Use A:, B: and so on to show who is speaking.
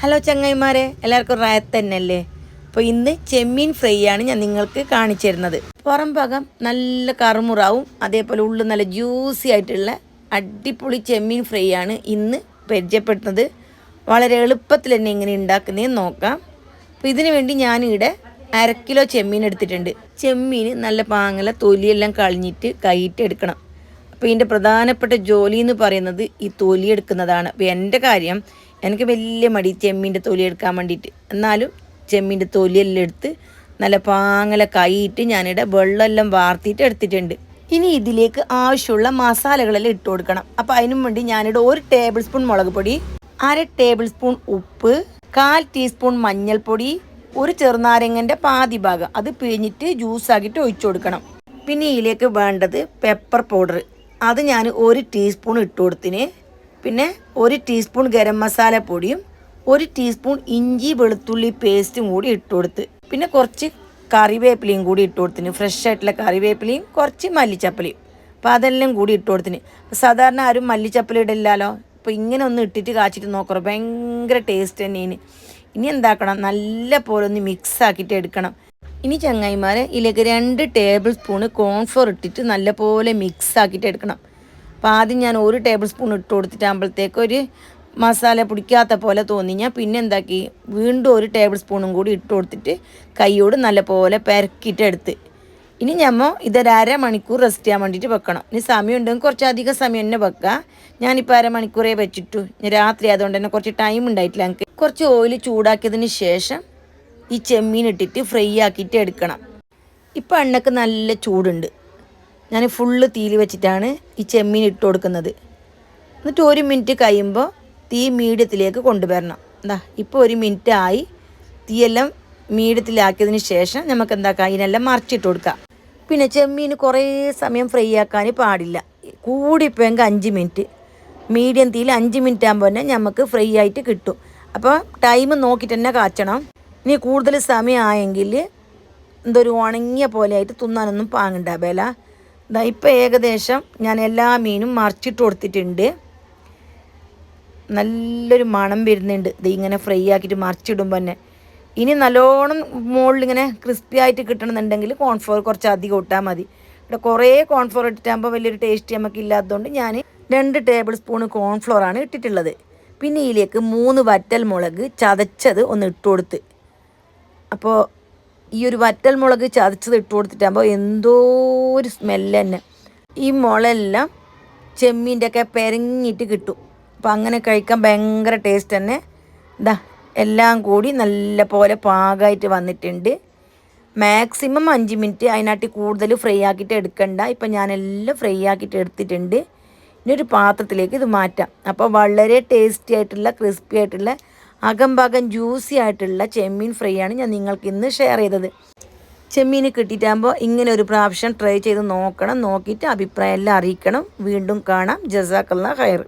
A: Hello ചങ്ങായിമാരെ. എല്ലാവർക്കും റായത്ത് തന്നെയല്ലേ? അപ്പോൾ ഇന്ന് ചെമ്മീൻ ഫ്രൈ ആണ് ഞാൻ നിങ്ങൾക്ക് കാണിച്ചു തരുന്നത്. പുറം ഭാഗം നല്ല കറുമുറാവും അതേപോലെ ഉള്ളു നല്ല ജ്യൂസി ആയിട്ടുള്ള അടിപൊളി ചെമ്മീൻ ഫ്രൈ ആണ് ഇന്ന് പരിചയപ്പെടുന്നത് വളരെ എളുപ്പത്തിൽ തന്നെ എങ്ങനെ ഉണ്ടാക്കുന്നതെന്ന് നോക്കാം. അപ്പോൾ ഇതിനു വേണ്ടി ഞാനിവിടെ അര കിലോ ചെമ്മീൻ എടുത്തിട്ടുണ്ട്. ചെമ്മീൻ നല്ല പാങ്ങല തൊലിയെല്ലാം കളഞ്ഞിട്ട് കൈയിട്ട് എടുക്കണം. അപ്പോൾ ഇതിന്റെ പ്രധാനപ്പെട്ട ജോലി എന്ന് പറയുന്നത് ഈ തൊലി എടുക്കുന്നതാണ്. അപ്പോൾ എന്റെ കാര്യം എനിക്ക് വലിയ മടി ചെമ്മീന്റെ തൊലി എടുക്കാൻ വേണ്ടിയിട്ട്. എന്നാലും ചെമ്മീന്റെ തൊലിയെല്ലാം എടുത്ത് നല്ല പാങ്ങല കൈയിട്ട് ഞാനിവിടെ വെള്ളമെല്ലാം വാർത്തിയിട്ട് എടുത്തിട്ടുണ്ട്. ഇനി ഇതിലേക്ക് ആവശ്യമുള്ള മസാലകളെല്ലാം ഇട്ട് കൊടുക്കണം. അപ്പോൾ അതിനും വേണ്ടി ഞാനിവിടെ ഒരു ടേബിൾ സ്പൂൺ മുളക് പൊടി അര ടേബിൾ സ്പൂൺ ഉപ്പ് കാൽ ടീസ്പൂൺ മഞ്ഞൾപ്പൊടി ഒരു ചെറുനാരങ്ങന്റെ പാതി ഭാഗം അത് പിഴിഞ്ഞിട്ട് ജ്യൂസാക്കിയിട്ട് ഒഴിച്ചു കൊടുക്കണം. പിന്നെ ഇതിലേക്ക് വേണ്ടത് പെപ്പർ പൗഡർ അത് ഞാൻ ഒരു ടീസ്പൂൺ ഇട്ട് കൊടുത്തിന്. പിന്നെ ഒരു ടീസ്പൂൺ ഗരം മസാല പൊടിയും ഒരു ടീസ്പൂൺ ഇഞ്ചി വെളുത്തുള്ളി പേസ്റ്റും കൂടി ഇട്ട് കൊടുത്ത്. പിന്നെ കുറച്ച് കറിവേപ്പിലയും കൂടി ഇട്ട് കൊടുത്തിന്. ഫ്രഷ് ആയിട്ടുള്ള കറിവേപ്പിലയും കുറച്ച് മല്ലിച്ചപ്പലയും അപ്പോൾ അതെല്ലാം കൂടി ഇട്ട് കൊടുത്തിന്. സാധാരണ ആരും മല്ലിച്ചപ്പല ഇടില്ലല്ലോ അപ്പോൾ ഇങ്ങനെ ഒന്ന് ഇട്ടിട്ട് കാച്ചിട്ട് നോക്കണം. ഭയങ്കര ടേസ്റ്റ് തന്നെയാണ്. ഇനി എന്താക്കണം? നല്ല പോലെ ഒന്ന് മിക്സ് ആക്കിയിട്ട് എടുക്കണം. ഇനി ചങ്ങായിമാരെ ഇതിലേക്ക് രണ്ട് ടേബിൾ സ്പൂണ് കോൺഫ്ലോർ ഇട്ടിട്ട് നല്ലപോലെ മിക്സ് ആക്കിയിട്ട് എടുക്കണം. അപ്പോൾ ആദ്യം ഞാൻ ഒരു ടേബിൾ സ്പൂൺ ഇട്ട് കൊടുത്തിട്ടാകുമ്പോഴത്തേക്ക് ഒരു മസാല പിടിക്കാത്ത പോലെ തോന്നി ഞാൻ. പിന്നെ എന്താക്കി? വീണ്ടും ഒരു ടേബിൾ സ്പൂണും കൂടി ഇട്ട് കൊടുത്തിട്ട് കൈയോട് നല്ലപോലെ പെരക്കിയിട്ട് എടുത്ത്. ഇനി ഞമ്മ ഇതൊരു അരമണിക്കൂർ റെസ്റ്റ് ചെയ്യാൻ വേണ്ടിയിട്ട് വെക്കണം. ഇനി സമയം ഉണ്ടെങ്കിൽ കുറച്ചധികം സമയം തന്നെ വെക്കുക ഞാനിപ്പോൾ അരമണിക്കൂറേ വെച്ചിട്ടു. രാത്രി ആയതുകൊണ്ട് തന്നെ കുറച്ച് ടൈം ഉണ്ടായിട്ടില്ല. എനിക്ക് കുറച്ച് ഓയിൽ ചൂടാക്കിയതിന് ശേഷം ഈ ചെമ്മീൻ ഇട്ടിട്ട് ഫ്രൈ ആക്കിയിട്ട് എടുക്കണം. ഇപ്പോൾ എണ്ണക്ക് നല്ല ചൂടുണ്ട്. ഞാൻ ഫുള്ള് തീയിൽ വെച്ചിട്ടാണ് ഈ ചെമ്മീൻ ഇട്ട് കൊടുക്കുന്നത്. എന്നിട്ട് ഒരു മിനിറ്റ് കഴിയുമ്പോൾ തീ മീഡിയത്തിലേക്ക് കൊണ്ടുവരണം. എന്താ ഇപ്പോൾ ഒരു മിനിറ്റ് ആയി. തീയെല്ലാം മീഡിയത്തിലാക്കിയതിന് ശേഷം നമുക്ക് എന്താക്കാം? ഇതിനെല്ലാം മറിച്ചിട്ട് കൊടുക്കാം. പിന്നെ ചെമ്മീൻ കുറേ സമയം ഫ്രൈ ആക്കാൻ പാടില്ല. കൂടിപ്പോയെങ്കിൽ അഞ്ച് മിനിറ്റ്. മീഡിയം തീയിൽ അഞ്ച് മിനിറ്റ് ആകുമ്പോൾ തന്നെ നമുക്ക് ഫ്രൈ ആയിട്ട് കിട്ടും. അപ്പോൾ ടൈം നോക്കിയിട്ട് തന്നെ കാച്ചണം. ഇനി കൂടുതൽ സമയമായെങ്കിൽ എന്തൊരു ഉണങ്ങിയ പോലെ ആയിട്ട് തിന്നാനൊന്നും പാങ്ങുണ്ടാവില്ല. ഇതാ ഇപ്പം ഏകദേശം ഞാൻ എല്ലാ മീനും മറിച്ചിട്ട് കൊടുത്തിട്ടുണ്ട്. നല്ലൊരു മണം വരുന്നുണ്ട്. ഇത് ഇങ്ങനെ ഫ്രൈ ആക്കിയിട്ട് മറിച്ചിടുമ്പോൾ തന്നെ. ഇനി നല്ലോണം മുകളിൽ ഇങ്ങനെ ക്രിസ്പി ആയിട്ട് കിട്ടണമെന്നുണ്ടെങ്കിൽ കോൺഫ്ലോർ കുറച്ച് അധികം ഇട്ടാൽ മതി. ഇവിടെ കുറേ കോൺഫ്ലോർ ഇട്ടിട്ടാകുമ്പോൾ വലിയൊരു ടേസ്റ്റ് നമുക്ക് ഇല്ലാത്തതുകൊണ്ട് ഞാൻ രണ്ട് ടേബിൾ സ്പൂൺ കോൺഫ്ലോറാണ് ഇട്ടിട്ടുള്ളത്. പിന്നെ ഇതിലേക്ക് മൂന്ന് വറ്റൽ മുളക് ചതച്ചത് ഒന്ന് ഇട്ട് കൊടുത്ത്. അപ്പോൾ ഈ ഒരു വറ്റൽ മുളക് ചതച്ചത് ഇട്ട് കൊടുത്തിട്ടാകുമ്പോൾ എന്തോ ഒരു സ്മെല്ല് തന്നെ. ഈ മുളെല്ലാം ചെമ്മീന്റെ ഒക്കെ പെരങ്ങിയിട്ട് കിട്ടും. അപ്പോൾ അങ്ങനെ കഴിക്കാൻ ഭയങ്കര ടേസ്റ്റ് തന്നെ. ഇതാ എല്ലാം കൂടി നല്ല പോലെ പാകമായിട്ട് വന്നിട്ടുണ്ട്. മാക്സിമം അഞ്ച് മിനിറ്റ് അതിനകത്ത് കൂടുതൽ ഫ്രൈ ആക്കിയിട്ട് എടുക്കണ്ട. ഇപ്പം ഞാനെല്ലാം ഫ്രൈ ആക്കിയിട്ട് എടുത്തിട്ടുണ്ട്. ഇനി ഒരു പാത്രത്തിലേക്ക് ഇത് മാറ്റാം. അപ്പോൾ വളരെ ടേസ്റ്റി ആയിട്ടുള്ള ക്രിസ്പി ആയിട്ടുള്ള അകംഭാഗം ജ്യൂസി ആയിട്ടുള്ള ചെമ്മീൻ ഫ്രൈ ആണ് ഞാൻ നിങ്ങൾക്ക് ഇന്ന് ഷെയർ ചെയ്തത്. ചെമ്മീൻ കിട്ടിയിട്ടാകുമ്പോൾ ഇങ്ങനെ ഒരു പ്രാവശ്യം ട്രൈ ചെയ്ത് നോക്കണം. നോക്കിയിട്ട് അഭിപ്രായം എല്ലാം അറിയിക്കണം. വീണ്ടും കാണാം. ജസാക്കല്ല ഹയർ